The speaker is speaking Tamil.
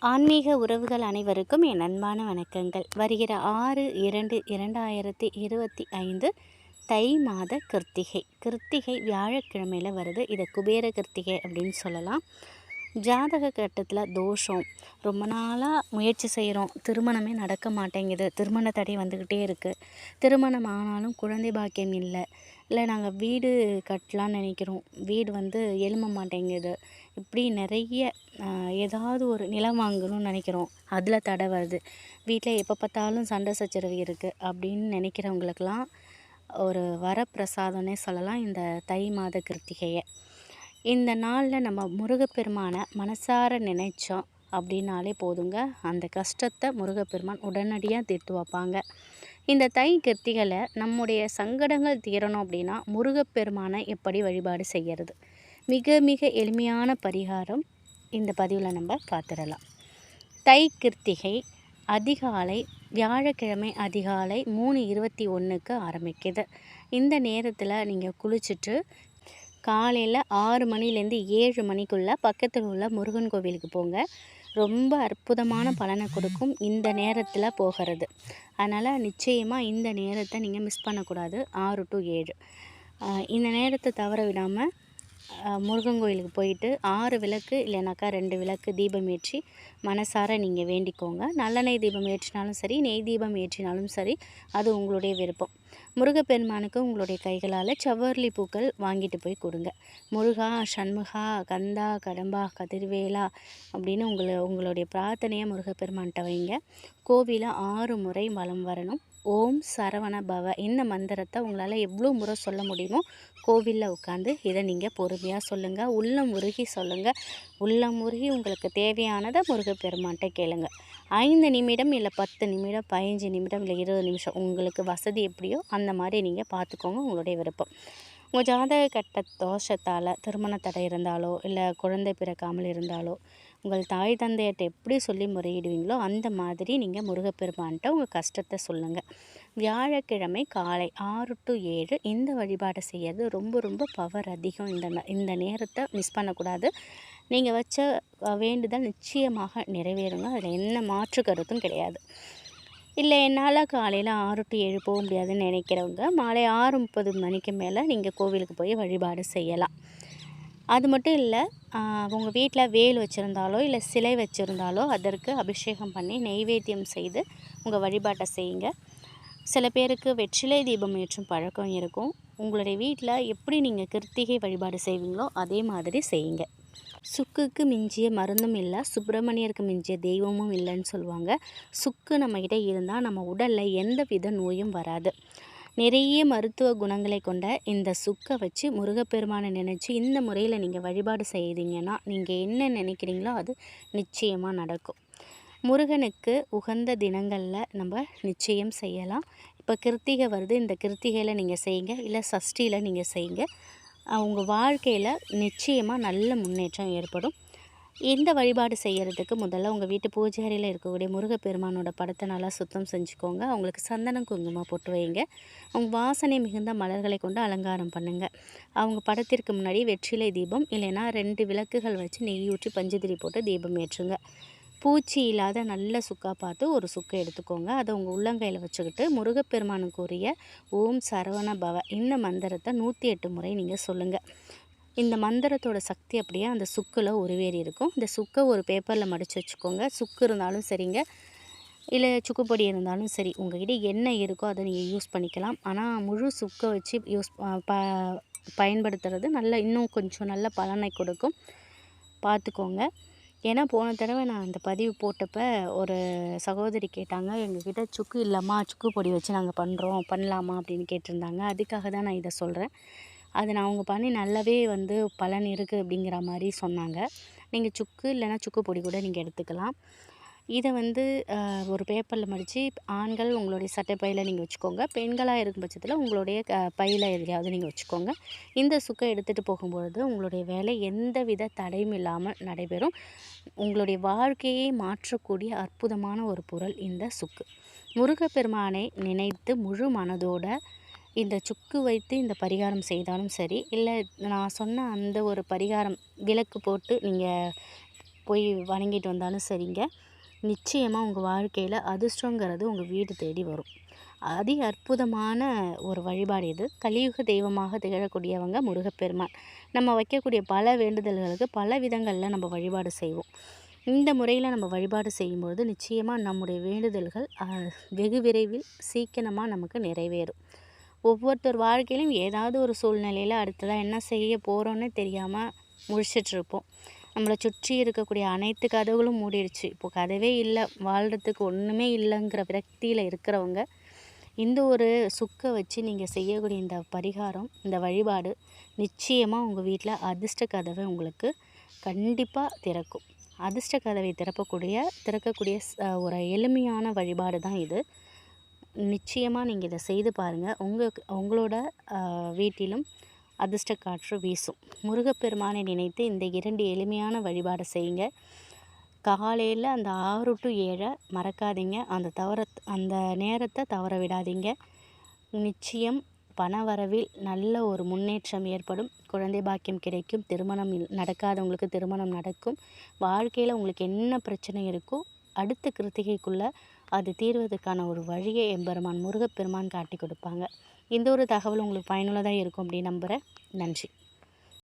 ஆன்மீக உறவுகள் அனைவருக்கும் என் அன்பான வணக்கங்கள். வருகிற ஆறு இரண்டு இரண்டாயிரத்தி இருபத்தி ஐந்து தை மாத கிருத்திகை. கிருத்திகை வியாழக்கிழமையில் வருது. இதை குபேர கிருத்திகை அப்படின்னு சொல்லலாம். ஜாதக கட்டத்தில் தோஷம். ரொம்ப நாளாக முயற்சி செய்கிறோம் திருமணமே நடக்க மாட்டேங்குது. திருமண தடை வந்துக்கிட்டே இருக்குது திருமணம் ஆனாலும் குழந்தை பாக்கியம் இல்லை. இல்லை நாங்கள் வீடு கட்டலான்னு நினைக்கிறோம். வீடு வந்து எழும்ப மாட்டேங்குது. இப்படி நிறைய ஏதாவது ஒரு நிலம் வாங்கணும்னு நினைக்கிறோம். அதில் தடை வருது. வீட்டில் எப்போ பார்த்தாலும் சண்டை சச்சரவு இருக்குது அப்படின்னு நினைக்கிறவங்களுக்கெல்லாம் ஒரு வரப்பிரசாதம்னே சொல்லலாம். இந்த தை மாத கிருத்திகையை. இந்த நாளில் நம்ம முருகப்பெருமானை மனசார நினைச்சோம். அப்படின்னாலே போதுங்க. அந்த கஷ்டத்தை முருகப்பெருமான் உடனடியாக தீர்த்து வைப்பாங்க. இந்த தை கிருத்திகளை நம்முடைய சங்கடங்கள் தீரணும் அப்படின்னா முருகப்பெருமானை எப்படி வழிபாடு செய்கிறது மிக மிக எளிமையான பரிகாரம் இந்த பதிவில் நம்ம பார்த்துடலாம் தை கிருத்திகை அதிகாலை வியாழக்கிழமை அதிகாலை மூணு இருபத்தி ஒன்றுக்கு ஆரம்பிக்குது. இந்த நேரத்தில் நீங்கள் குளிச்சுட்டு காலையில் ஆறு மணிலேருந்து ஏழு மணிக்குள்ளே பக்கத்தில் உள்ள முருகன் கோவிலுக்கு போங்க. ரொம்ப அற்புதமான பலனை கொடுக்கும் இந்த நேரத்தில் போகிறது. அதனால் நிச்சயமாக இந்த நேரத்தை நீங்கள் மிஸ் பண்ணக்கூடாது. ஆறு டு ஏழு. இந்த நேரத்தை தவற விடாமல் முருகன் கோயிலுக்கு போயிட்டு ஆறு விளக்கு இல்லைனாக்கா ரெண்டு விளக்கு தீபம் ஏற்றி மனசார நீங்கள் வேண்டிக்கோங்க. நல்லெண்ணெய் தீபம் ஏற்றினாலும் சரி நெய் தீபம் ஏற்றினாலும் சரி அது உங்களுடைய விருப்பம். முருகப்பெருமானுக்கு உங்களுடைய கைகளால் செவ்வரளி பூக்கள் வாங்கிட்டு போய் கொடுங்க. முருகா சண்முகா கந்தா கடம்பா கதிர்வேலா அப்படின்னு உங்களை உங்களுடைய பிரார்த்தனையை முருகப்பெருமான்கிட்ட வைங்க. கோவிலை ஆறு முறை வலம் வரணும். ஓம் சரவண பவ. இந்த மந்திரத்தை உங்களால் எவ்வளோ முறை சொல்ல முடியுமோ கோவிலில் உட்காந்து இதை நீங்கள் பொறுமையாக சொல்லுங்கள் உள்ளம் உருகி சொல்லுங்கள் உள்ளம் உருகி உங்களுக்கு தேவையானதை முருகப்பெருமான்கிட்ட கேளுங்க. ஐந்து நிமிடம் இல்லை பத்து நிமிடம் பதினஞ்சு நிமிடம் இல்லை இருபது நிமிஷம் உங்களுக்கு வசதி எப்படியோ அந்த மாதிரி நீங்கள் பார்த்துக்கோங்க உங்களுடைய விருப்பம். உங்கள் ஜாதக கட்ட தோஷத்தால் திருமண தடை இருந்தாலோ இல்லை குழந்தை பிறக்காமல் இருந்தாலோ உங்கள் தாய் தந்தையிட்ட எப்படி சொல்லி முறையிடுவீங்களோ அந்த மாதிரி நீங்கள் முருகப்பெருமான்கிட்ட உங்கள் கஷ்டத்தை சொல்லுங்கள் வியாழக்கிழமை காலை ஆறு டு ஏழு இந்த வழிபாடை செய்கிறது ரொம்ப ரொம்ப பவர் அதிகம். இந்த இந்த நேரத்தை மிஸ் பண்ணக்கூடாது. நீங்கள் வச்ச வேண்டுதல் நிச்சயமாக நிறைவேறுங்க. அதில் என்ன மாற்று கருத்தும் கிடையாது. இல்லை என்னால் காலையில் ஆறு டு ஏழு போக முடியாதுன்னு நினைக்கிறவங்க மாலை ஆறு முப்பது மணிக்கு மேலே நீங்கள் கோவிலுக்கு போய் வழிபாடு செய்யலாம். அது மட்டும் இல்லை உங்கள் வீட்டில் வேல் வச்சுருந்தாலோ இல்லை சிலை வச்சுருந்தாலோ அதற்கு அபிஷேகம் பண்ணி நெய்வேத்தியம் செய்து உங்கள் வழிபாட்டை செய்யுங்க. சில பேருக்கு வெற்றிலை தீபம் ஏற்றும் பழக்கம் இருக்கும். உங்களுடைய வீட்டில் எப்படி நீங்கள் கிருத்திகை வழிபாடு செய்வீங்களோ அதே மாதிரி செய்யுங்க. சுக்குக்கு மிஞ்சிய மருந்தும் இல்லை சுப்பிரமணியருக்கு மிஞ்சிய தெய்வமும் இல்லைன்னு சொல்லுவாங்க. சுக்கு நம்மக்கிட்ட இருந்தால் நம்ம உடலில் எந்த வித நோயும் வராது. நிறைய மருத்துவ குணங்களை கொண்ட இந்த சுக்கை வச்சு முருகப்பெருமானை நினச்சி இந்த முறையில் நீங்கள் வழிபாடு செய்தீங்கன்னா நீங்கள் என்ன நினைக்கிறீங்களோ அது நிச்சயமாக நடக்கும். முருகனுக்கு உகந்த தினங்களில் நம்ம நிச்சயம் செய்யலாம். இப்போ கிருத்திகை வருது இந்த கிருத்திகையில் நீங்கள் செய்யுங்க இல்லை சஷ்டியில் நீங்கள் செய்யுங்க. உங்கள் வாழ்க்கையில் நிச்சயமாக நல்ல முன்னேற்றம் ஏற்படும். இந்த வழிபாடு செய்கிறதுக்கு முதல்ல உங்கள் வீட்டு பூஜை அறையில் இருக்கக்கூடிய முருகப்பெருமானோட படத்தை நல்லா சுத்தம் செஞ்சுக்கோங்க. அவங்களுக்கு சந்தனம் குங்குமம் போட்டு வைங்க. அவங்க வாசனை மிகுந்த மலர்களை கொண்டு அலங்காரம் பண்ணுங்கள் அவங்க படத்திற்கு முன்னாடி வெற்றிலை தீபம் இல்லைன்னா ரெண்டு விளக்குகள் வச்சு நெய் ஊற்றி பஞ்சதிரி போட்டு தீபம் ஏற்றுங்க. பூச்சி இல்லாத நல்ல சுக்கா பார்த்து ஒரு சுக்கை எடுத்துக்கோங்க. அதை உங்கள் உள்ளங்கையில் வச்சுக்கிட்டு முருகப்பெருமானுக்குரிய ஓம் சரவண பவ இந்த மந்திரத்தை நூற்றி எட்டு முறை நீங்கள் சொல்லுங்கள் இந்த மந்திரத்தோட சக்தி அப்படியே அந்த சுக்கில் உருவேறி இருக்கும் இந்த சுக்கை ஒரு பேப்பரில் மடித்து வச்சுக்கோங்க. சுக்கு இருந்தாலும் சரிங்க. இல்லை சுக்குப்பொடி இருந்தாலும் சரி. உங்கள்கிட்ட என்ன இருக்கோ அதை நீங்கள் யூஸ் பண்ணிக்கலாம். ஆனால் முழு சுக்கை வச்சு யூஸ் ப பயன்படுத்துறது நல்ல இன்னும் கொஞ்சம் நல்ல பலனை கொடுக்கும். பார்த்துக்கோங்க ஏன்னா போன தடவை நான் அந்த பதிவு போட்டப்போ ஒரு சகோதரி கேட்டாங்க எங்ககிட்ட சுக்கு இல்லைம்மா. சுக்கு பொடி வச்சு நாங்கள் பண்ணுறோம் பண்ணலாமா? அப்படின்னு கேட்டிருந்தாங்க. அதுக்காக தான் நான் இதை சொல்கிறேன் அது நான் அவங்க பண்ணி நல்லாவே வந்து பலன் இருக்குது அப்படிங்கிற மாதிரி சொன்னாங்க. நீங்கள் சுக்கு இல்லைனா சுக்கு பொடி கூட நீங்கள் எடுத்துக்கலாம். இதை வந்து ஒரு பேப்பரில் மடித்து ஆண்கள் உங்களுடைய சட்டை பையில் நீங்கள் வச்சுக்கோங்க. பெண்களாக இருக்கும் பட்சத்தில் உங்களுடைய பையில் எதுலையாவது நீங்கள் வச்சுக்கோங்க. இந்த சுக்கை எடுத்துகிட்டு போகும்பொழுது உங்களுடைய வேலை எந்த வித தடையும் இல்லாமல் நடைபெறும். உங்களுடைய வாழ்க்கையை மாற்றக்கூடிய அற்புதமான ஒரு பொருள் இந்த சுக்கு. முருகப்பெருமானை நினைத்து முழு மனதோட இந்த சுக்கு வைத்து இந்த பரிகாரம் செய்தாலும் சரி இல்லை நான் சொன்ன அந்த ஒரு பரிகாரம் விளக்கு போட்டு நீங்கள் போய் வணங்கிட்டு வந்தாலும் சரிங்க. நிச்சயமாக உங்கள் வாழ்க்கையில் அதிர்ஷ்டங்கிறது உங்கள் வீடு தேடி வரும். அதி அற்புதமான ஒரு வழிபாடு இது. கலியுக தெய்வமாக திகழக்கூடியவங்க முருகப்பெருமான். நம்ம வைக்கக்கூடிய பல வேண்டுதல்களுக்கு பல விதங்களில் நம்ம வழிபாடு செய்வோம். இந்த முறையில் நம்ம வழிபாடு செய்யும்பொழுது நிச்சயமாக நம்முடைய வேண்டுதல்கள் வெகு விரைவில் சீக்கிரமாக நமக்கு நிறைவேறும். ஒவ்வொருத்தர் வாழ்க்கையிலும் ஏதாவது ஒரு சூழ்நிலையில் அடுத்ததாக என்ன செய்ய போகிறோன்னு தெரியாமல் முழிச்சிட்ருப்போம். நம்மளை சுற்றி இருக்கக்கூடிய அனைத்து கதவுகளும் மூடிடுச்சு. இப்போது கதவே இல்லை வாழ்கிறதுக்கு ஒன்றுமே இல்லைங்கிற விரக்தியில் இருக்கிறவங்க இந்த ஒரு சுக்கை வச்சு நீங்கள் செய்யக்கூடிய இந்த பரிகாரம் இந்த வழிபாடு நிச்சயமாக உங்கள் வீட்டில் அதிர்ஷ்ட கதவை உங்களுக்கு கண்டிப்பாக திறக்கும். அதிர்ஷ்ட கதவை திறக்கக்கூடிய திறக்கக்கூடிய ஒரு எளிமையான வழிபாடு தான் இது. நிச்சயமாக நீங்கள் இதை செய்து பாருங்கள் உங்கள் உங்களோட வீட்டிலும் அதிர்ஷ்ட காற்று வீசும். முருகப்பெருமானை நினைத்து இந்த இரண்டு எளிமையான வழிபாடை செய்யுங்க. காலையில் அந்த ஆறு டு ஏழை மறக்காதீங்க. அந்த தவற அந்த நேரத்தை தவற விடாதீங்க. நிச்சயம் பணவரவில் நல்ல ஒரு முன்னேற்றம் ஏற்படும். குழந்தை பாக்கியம் கிடைக்கும். திருமணம் நடக்காதவங்களுக்கு திருமணம் நடக்கும். வாழ்க்கையில் உங்களுக்கு என்ன பிரச்சனை இருக்கோ அடுத்த கிருத்திகைக்குள்ளே அது தீர்வதற்கான ஒரு வழியை எம்பெருமான் முருகப்பெருமான் காட்டி கொடுப்பாங்க. இந்த ஒரு தகவல் உங்களுக்கு பயனுள்ளதாக இருக்கும் அப்படின்னு நம்புகிறேன் நன்றி.